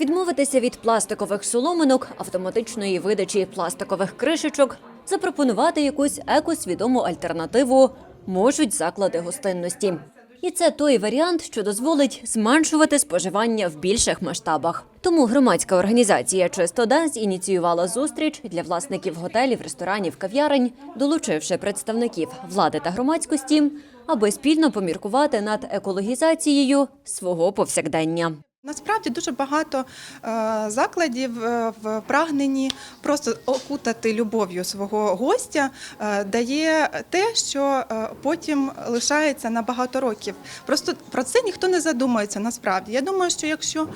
Відмовитися від пластикових соломинок, автоматичної видачі пластикових кришечок, запропонувати якусь екосвідому альтернативу можуть заклади гостинності. І це той варіант, що дозволить зменшувати споживання в більших масштабах. Тому громадська організація Чистода зініціювала зустріч для власників готелів, ресторанів, кав'ярень, долучивши представників влади та громадськості, аби спільно поміркувати над екологізацією свого повсякдення. Насправді дуже багато е, закладів е, в прагненні просто окутати любов'ю свого гостя е, дає те, що потім лишається на багато років. Просто про це ніхто не задумується насправді. Я думаю, що якщо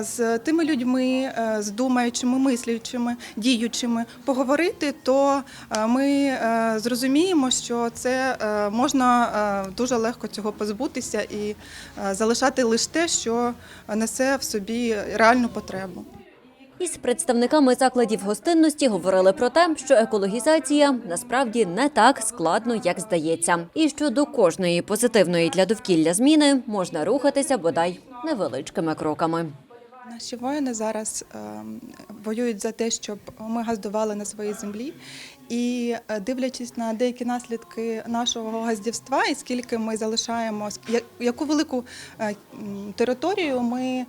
з тими людьми, з думаючими, мислячими, діючими поговорити, то ми зрозуміємо, що це можна дуже легко цього позбутися і залишати лише те, що несе в собі реальну потребу. Із представниками закладів гостинності говорили про те, що екологізація насправді не так складно, як здається, і що до кожної позитивної для довкілля зміни можна рухатися бодай невеличкими кроками. Наші воїни зараз ем, воюють за те, щоб ми газдували на своїй землі. І е, дивлячись на деякі наслідки нашого газдівства, і скільки ми залишаємо, яку велику е, територію ми е,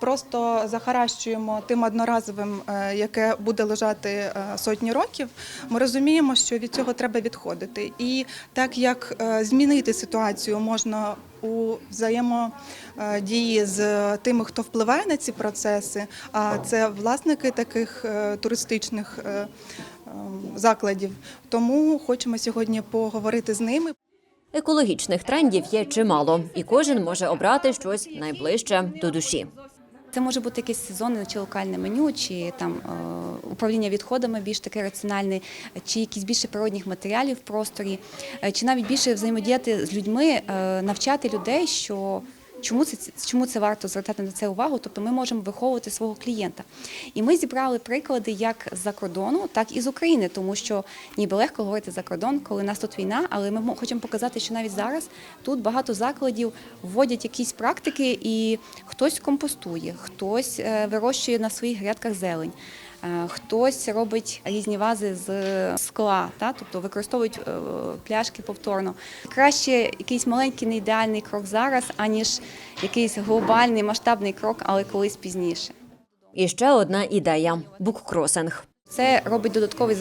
просто захаращуємо тим одноразовим, е, яке буде лежати е, сотні років, ми розуміємо, що від цього треба відходити. І так як е, змінити ситуацію можна у взаємодії з тими, хто впливає на ці процеси, а це власники таких е, туристичних е, е, закладів. Тому хочемо сьогодні поговорити з ними. Екологічних трендів є чимало, і кожен може обрати щось найближче до душі. Це може бути якесь сезонне чи локальне меню, чи там е, управління відходами більш таке раціональне, чи якісь більше природних матеріалів в просторі, е, чи навіть більше взаємодіяти з людьми, е, навчати людей, що чому це чому це варто звертати на це увагу. Тобто ми можемо виховувати свого клієнта. І ми зібрали приклади як з-за кордону, так і з України, тому що ніби легко говорити за кордон, коли у нас тут війна, але ми хочемо показати, що навіть зараз тут багато закладів вводять якісь практики, і хтось компостує, хтось е, вирощує на своїх грядках зелень. Е, Хтось робить різні вази з скла, та? тобто використовують е, пляшки повторно. Краще якийсь маленький не ідеальний крок зараз, аніж якийсь глобальний масштабний крок, але колись пізніше. І ще одна ідея буккросинг. Це робить додатковий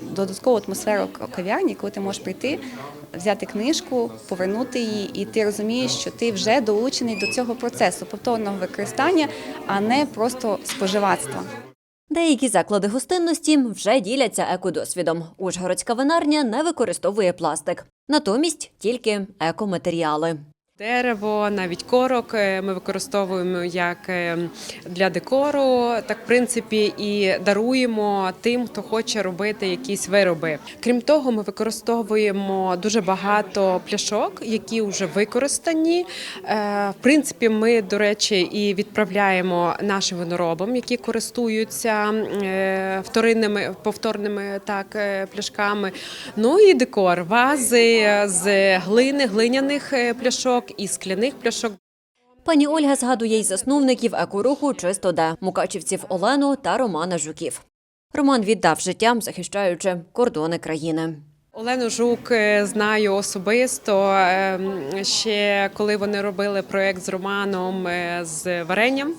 додаткову атмосферу кав'ярні, коли ти можеш прийти, взяти книжку, повернути її, і ти розумієш, що ти вже долучений до цього процесу повторного використання, а не просто споживацтва. Деякі заклади гостинності вже діляться екодосвідом. Ужгородська винарня не використовує пластик, натомість тільки екоматеріали. Дерево, навіть корок е, ми використовуємо як е, для декору, так в принципі і даруємо тим, хто хоче робити якісь вироби. Крім того, ми використовуємо дуже багато пляшок, які вже використані. Е, В принципі, ми, до речі, і відправляємо нашим виноробам, які користуються вторинними повторними так пляшками. Ну і декор, вази з глини, глиняних е, пляшок і скляних пляшок. Пані Ольга згадує й засновників екоруху «Чисто де» мукачівців Олену та Романа Жуків. Роман віддав життя, захищаючи кордони країни. Олену Жук е, знаю особисто е, ще коли вони робили проєкт з Романом е, з варенням.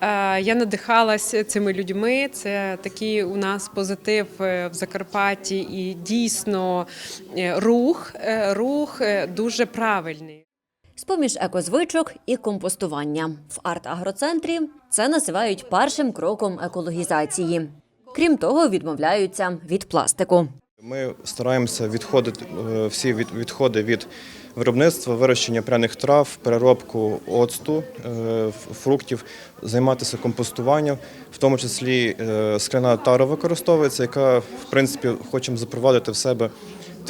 Е, Я надихалася цими людьми. Це такий у нас позитив в Закарпатті і дійсно рух, рух дуже правильний. З-поміж екозвичок і компостування в арт-агроцентрі це називають першим кроком екологізації. Крім того, відмовляються від пластику. Ми стараємося відходити е, всі від- відходи від виробництва, вирощення пряних трав, переробку оцту, е, фруктів, займатися компостуванням, в тому числі е, скляна тара використовується, яка в принципі хочемо запровадити в себе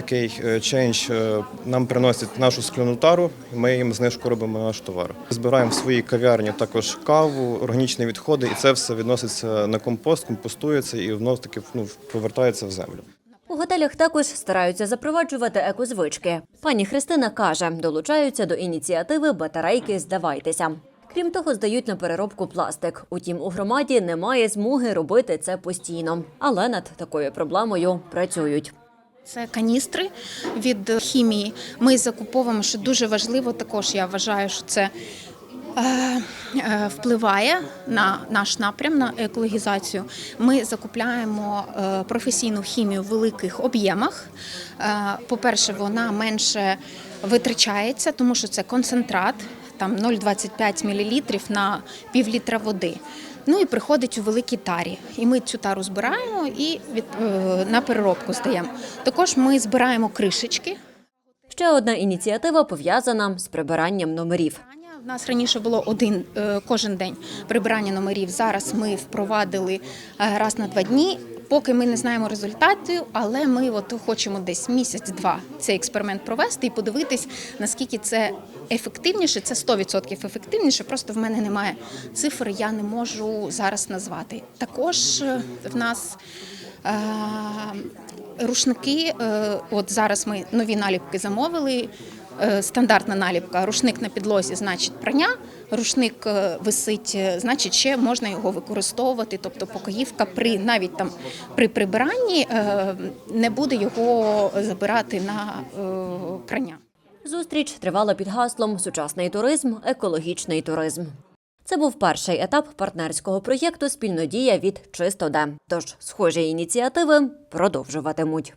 такий чендж. Е, Нам приносять нашу скляну тару, ми їм знижку робимо на наш товар. Збираємо в своїй кав'ярні також каву, органічні відходи, і це все відноситься на компост, компостується і воно таки ну, повертається в землю. У готелях також стараються запроваджувати екозвички. Пані Христина каже, долучаються до ініціативи батарейки Здавайтеся. Крім того, здають на переробку пластик. Утім, у громаді немає змоги робити це постійно. Але над такою проблемою працюють. Це каністри від хімії. Ми закуповуємо, що дуже важливо. Також я вважаю, що це е, е, впливає на наш напрям на екологізацію. Ми закупляємо е, професійну хімію в великих об'ємах. По-перше, вона менше витрачається, тому що це концентрат, там 0,25 мл на пів літра води. Ну і приходить у великій тарі. І ми цю тару збираємо і від, е, на переробку здаємо. Також ми збираємо кришечки. Ще одна ініціатива пов'язана з прибиранням номерів. У нас раніше було один е, кожен день прибирання номерів. Зараз ми впровадили е, раз на два дні. Поки ми не знаємо результатів, але ми от хочемо десь місяць-два цей експеримент провести і подивитись, наскільки це ефективніше. Це 100% ефективніше. Просто в мене немає цифр, я не можу зараз назвати. Також е, в нас е, рушники. е, От зараз ми нові наліпки замовили. Е, Стандартна наліпка, рушник на підлозі, значить прання, рушник е, висить, е, значить ще можна його використовувати. Тобто покоївка при навіть там при прибиранні не буде його забирати на прання. Зустріч тривала під гаслом Сучасний туризм, екологічний туризм. Це був перший етап партнерського проєкту Спільнодія від Чисто Де. Тож схожі ініціативи продовжуватимуть.